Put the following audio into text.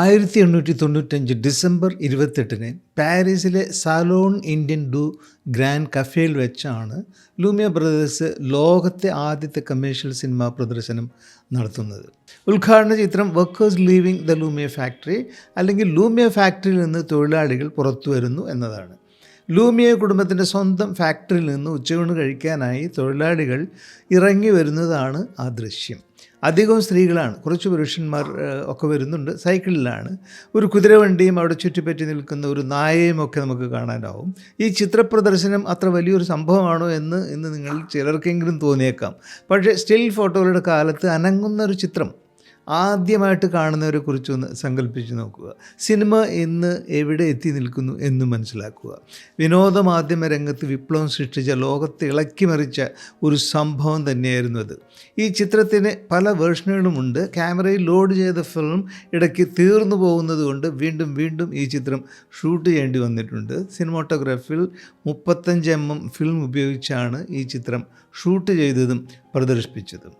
ആയിരത്തി എണ്ണൂറ്റി തൊണ്ണൂറ്റഞ്ച് ഡിസംബർ ഇരുപത്തെട്ടിന് പാരീസിലെ സാലോൺ ഇന്ത്യൻ ഡു ഗ്രാൻഡ് കഫേയിൽ വെച്ചാണ് ലൂമിയ ബ്രദേഴ്സ് ലോകത്തെ ആദ്യത്തെ കമേഴ്ഷ്യൽ സിനിമാ പ്രദർശനം നടത്തുന്നത്. ഉദ്ഘാടന ചിത്രം workers leaving the Lumiere factory അല്ലെങ്കിൽ ലൂമിയ ഫാക്ടറിയിൽ നിന്ന് തൊഴിലാളികൾ പുറത്തു വരുന്നു എന്നതാണ്. ലൂമിയ കുടുംബത്തിന്റെ സ്വന്തം ഫാക്ടറിയിൽ നിന്ന് ഉച്ചയൂണ് കഴിക്കാനായി തൊഴിലാളികൾ ഇറങ്ങി വരുന്നതാണ് ആ ദൃശ്യം. അധികവും സ്ത്രീകളാണ്. കുറച്ച് പുരുഷന്മാർ ഒക്കെ വരുന്നുണ്ട്. സൈക്കിളിലാണ്. ഒരു കുതിരവണ്ടിയും അവിടെ ചുറ്റിപ്പറ്റി നിൽക്കുന്ന ഒരു നായയും ഒക്കെ നമുക്ക് കാണാനാവും. ഈ ചിത്രപ്രദർശനം അത്ര വലിയൊരു സംഭവമാണോ എന്ന് ഇന്ന് നിങ്ങൾ ചിലർക്കെങ്കിലും തോന്നിയേക്കാം. പക്ഷേ സ്റ്റിൽ ഫോട്ടോകളുടെ കാലത്ത് അനങ്ങുന്ന ഒരു ചിത്രം ആദ്യമായിട്ട് കാണുന്നവരെ കുറിച്ചൊന്ന് സങ്കല്പിച്ച് നോക്കുക. സിനിമ ഇന്ന് എവിടെ എത്തി നിൽക്കുന്നു എന്ന് മനസ്സിലാക്കുക. വിനോദ മാധ്യമ രംഗത്ത് വിപ്ലവം സൃഷ്ടിച്ച ലോകത്തെ ഇളക്കിമറിച്ച ഒരു സംഭവം തന്നെയായിരുന്നു അത്. ഈ ചിത്രത്തിന് പല വേർഷനുകളുമുണ്ട് ക്യാമറയിൽ ലോഡ് ചെയ്ത ഫിലിം ഇടയ്ക്ക് തീർന്നു പോകുന്നത് കൊണ്ട് വീണ്ടും വീണ്ടും ഈ ചിത്രം ഷൂട്ട് ചെയ്യേണ്ടി വന്നിട്ടുണ്ട്. സിനിമോട്ടോഗ്രാഫിൽ മുപ്പത്തഞ്ച് എം എം ഫിലിം ഉപയോഗിച്ചാണ് ഈ ചിത്രം ഷൂട്ട് ചെയ്തതും പ്രദർശിപ്പിച്ചതും.